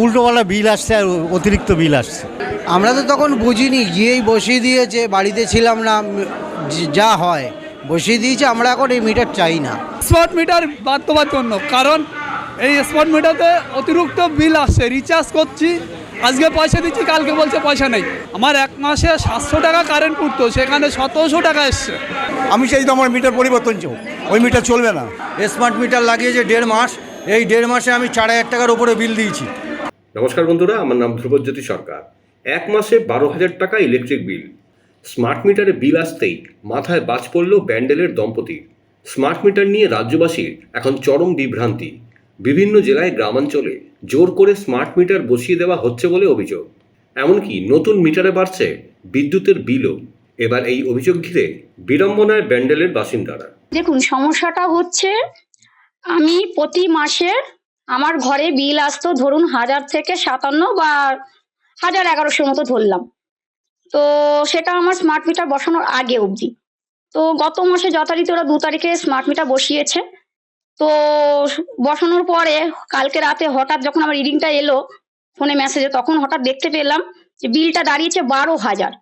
উল্টোপাল্টা বিল আসছে আর অতিরিক্ত বিল আসছে। আমরা তো তখন বুঝিনি গিয়েই বসিয়ে দিয়েছে বাড়িতে ছিলাম না যা হয়। বসিয়ে দিয়েছে আমরা এখন এই মিটার চাই না। স্মার্ট মিটার জন্য কারণ এই স্মার্ট মিটারতে অতিরিক্ত বিল আসছে রিচার্জ করছি আজকে পয়সা দিচ্ছি কালকে বলছে পয়সা নেই। আমার এক মাসে সাতশো টাকা কারেন্ট পড়তো সেখানে সতেরোশো টাকা এসছে। আমি চাই তো আমার মিটার পরিবর্তন চাই ওই মিটার চলবে না। স্মার্ট মিটার লাগিয়েছে দেড় মাস এই দেড় মাসে আমি চার হাজার টাকার উপরে বিল দিয়েছি। নমস্কার বন্ধুরা, আমার নাম ধ্রুবজ্যোতি সরকার। এক মাসে বারো হাজার টাকা ইলেকট্রিক বিল স্মার্ট মিটারে বিল আসতেই মাথায় বাজ পড়ল ব্যান্ডেলের দম্পতি স্মার্ট মিটার নিয়ে রাজ্যবাসীর এখন চরম বিভ্রান্তি। বিভিন্ন জেলায় গ্রামাঞ্চলে জোর করে স্মার্ট মিটার বসিয়ে দেওয়া হচ্ছে বলে অভিযোগ। এমনকি নতুন মিটারে বাড়ছে বিদ্যুতের বিলও এবার এই অভিযোগ ঘিরে বিড়ম্বনায় ব্যান্ডেলের বাসিন্দারা। দেখুন, সমস্যাটা হচ্ছে আমি প্রতি মাসে আমার ঘরে বিল আসতো ধরুন হাজার থেকে সাতান্ন বা হাজার এগারোশোর মতো ধরলাম। তো সেটা আমার স্মার্ট মিটার বসানোর আগে অবধি। তো গত মাসে যথারীতি ওরা দু তারিখে স্মার্ট মিটার বসিয়েছে। তো বসানোর পরে কালকে রাতে হঠাৎ যখন আমার রিডিংটা এলো ফোনে মেসেজে তখন হঠাৎ দেখতে পেলাম যে বিলটা দাঁড়িয়েছে বারো হাজার।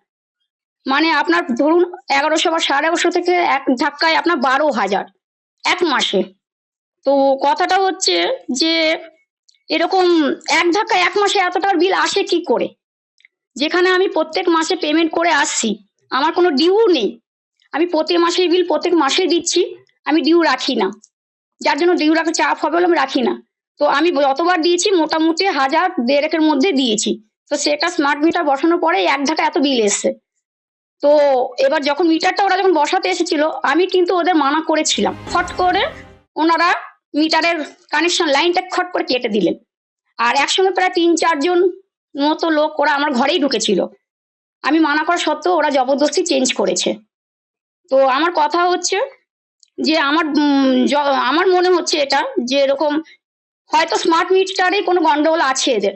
মানে আপনার ধরুন এগারোশো বা সাড়ে এগারোশো থেকে এক ধাক্কায় আপনার বারো হাজার এক মাসে। তো কথাটা হচ্ছে যে এরকম এক ধাক্কায় এক মাসে এতটার বিল আসে কি করে? যেখানে আমি প্রত্যেক মাসে পেমেন্ট করে আসছি, আমার কোনো ডিউ নেই। আমি প্রতি মাসে বিল প্রত্যেক মাসে দিচ্ছি, আমি ডিউ রাখি না। যার জন্য ডিউ রাখার চাপ হবে বলে আমি রাখি না। তো আমি যতবার দিয়েছি, মোটামুটি হাজার দেড়েকের মধ্যে দিয়েছি। তো সেটা স্মার্ট মিটার বসানোর পরে এক ধাক্কা এত বিল এসছে। তো এবার যখন মিটারটা ওরা যখন বসাতে এসেছিল, আমি কিন্তু ওদের মানা করেছিলাম। ফট করে ওনারা মিটারের কানেকশন লাইনটা খট করে কেটে দিলেন। আর একসঙ্গে প্রায় তিন চারজন মতো লোক ওরা আমার ঘরেই ঢুকেছিল। আমি মানা করা সত্ত্বেও ওরা জবরদস্তি চেঞ্জ করেছে। তো আমার কথা হচ্ছে যে আমার আমার মনে হচ্ছে এটা যে এরকম হয়তো স্মার্ট মিটারে কোনো গন্ডগোল আছে এদের।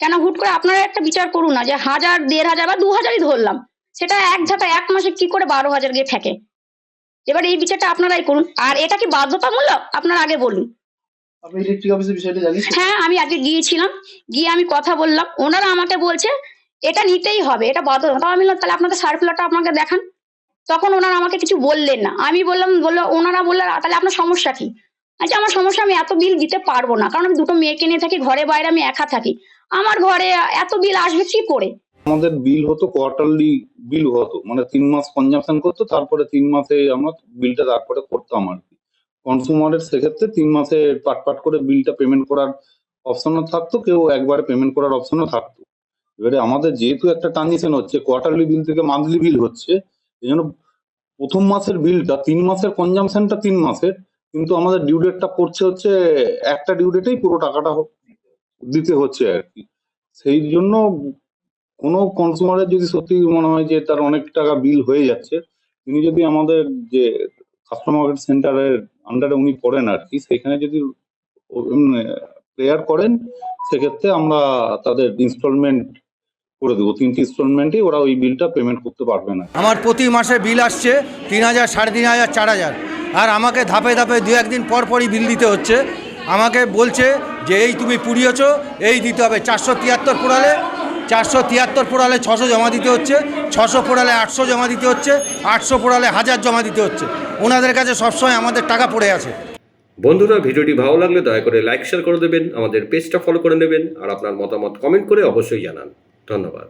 কেন হুট করে আপনারা একটা বিচার করুন না যে হাজার, দেড় হাজার বা দু হাজারই ধরলাম। সেটা এক ঝাঁটা এক মাসে কি করে বারো হাজার গিয়ে থাকে এবার এই বিচারটা আপনারাই করুন। আর এটা কি বাধ্যতামূলক? আপনারা আগে বলুন। হ্যাঁ আমি আজকে গিয়েছিলাম। গিয়ে আমি কথা বললাম। ওনারা আমাকে বলছে এটা নিতেই হবে এটা বাধ্যতামূলক। আমি তাহলে আপনাদের সার্কুলারটা আপনাকে দেখান। তখন ওনারা আমাকে কিছু বললেন না। আমি বললাম বলল ওনারা বললেন তাহলে আপনার সমস্যা কি? আচ্ছা আমার সমস্যা আমি এত বিল দিতে পারব না। কারণ আমি দুটো মেয়েকে নিয়ে থাকি ঘরে বাইরে আমি একা থাকি। আমার ঘরে এত বিল আসবে কি করে? আমাদের বিল হতো কোয়ার্টারলি বিল হতো। মানে তিন মাস কনজাম্পশন করতো, তারপরে তিন মাসে আমরা বিলটা তারপরে করতাম আর কি। কনসুমারের সেক্ষেত্রে তিন মাসে পাট পাট করে বিলটা পেমেন্ট করার অপশনও থাকতো, কেউ একবারে পেমেন্ট করার অপশনও থাকতো। এবারে আমাদের যেহেতু একটা ট্রানজিশন হচ্ছে কোয়ার্টারলি বিল থেকে মান্থলি বিল হচ্ছে, এই জন্য প্রথম মাসের বিলটা তিন মাসের কনজাম্পশনটা তিন মাসের, কিন্তু আমাদের ডিউ ডেটটা পড়ছে হচ্ছে, একটা ডিউ ডেটেই পুরো টাকাটা দিতে হচ্ছে আর কি। সেই জন্য কোনো কনজিউমারের যদি সত্যি মনে হয় যে তার অনেক টাকা বিল হয়ে যাচ্ছে, তিনি যদি আমাদের যে কাস্টমার সেন্টারের আন্ডারে উনি পড়েন আর কি সেখানে যদি প্রেয়ার করেন, সেক্ষেত্রে আমরা তাদের ইনস্টলমেন্ট করে দেবো। তিনটি ইনস্টলমেন্টে ওরা ওই বিলটা পেমেন্ট করতে পারবে না। আমার প্রতি মাসে বিল আসছে তিন হাজার সাড়ে তিন হাজার চার হাজার আর আমাকে ধাপে ধাপে দু একদিন পর পরই বিল দিতে হচ্ছে। আমাকে বলছে যে, এই তুমি পুড়িয়েছো, এই দিতে হবে। চারশো তিয়াত্তর পোড়ালে চারশো তিয়াত্তর পোড়ালে ছশো জমা দিতে হচ্ছে, ছশো পোড়ালে আটশো জমা দিতে হচ্ছে, আটশো পোড়ালে হাজার জমা দিতে হচ্ছে। ওনাদের কাছে সবসময় আমাদের টাকা পড়ে আছে। বন্ধুরা, ভিডিওটি ভালো লাগলে দয়া করে লাইক, শেয়ার করে দেবেন, আমাদের পেজটা ফলো করে নেবেন, আর আপনার মতামত কমেন্ট করে অবশ্যই জানান। ধন্যবাদ।